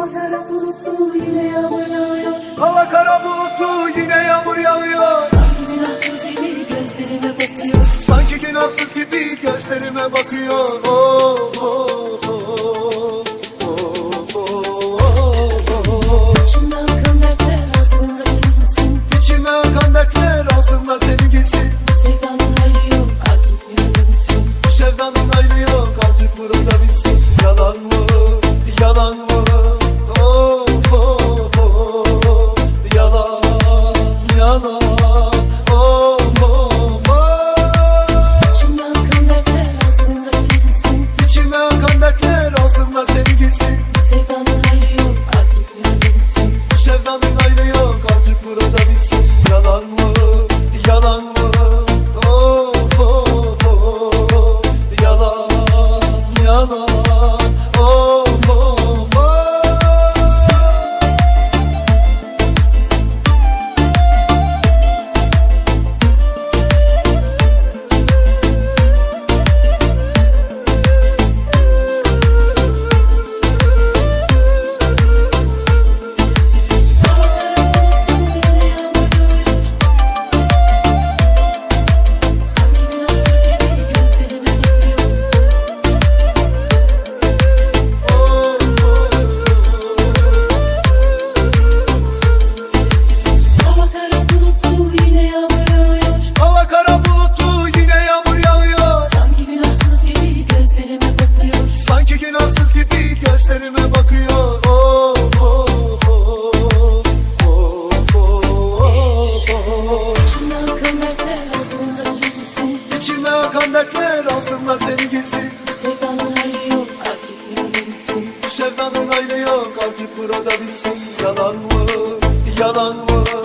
Hava kara bulutlu yine yağmur yağıyor Hava kara yine yağmur yağıyor. Sanki günahsız gibi gözlerime bakıyor. Sanki günahsız gibi gözlerime bakıyor. Oh. Cennetler alsınlar seni gitsin. Bu sevdanın ayrı yok artık burada bilsin. Bu sevdanın ayrı yok artık burada bilsin. Yalan mı, yalan mı?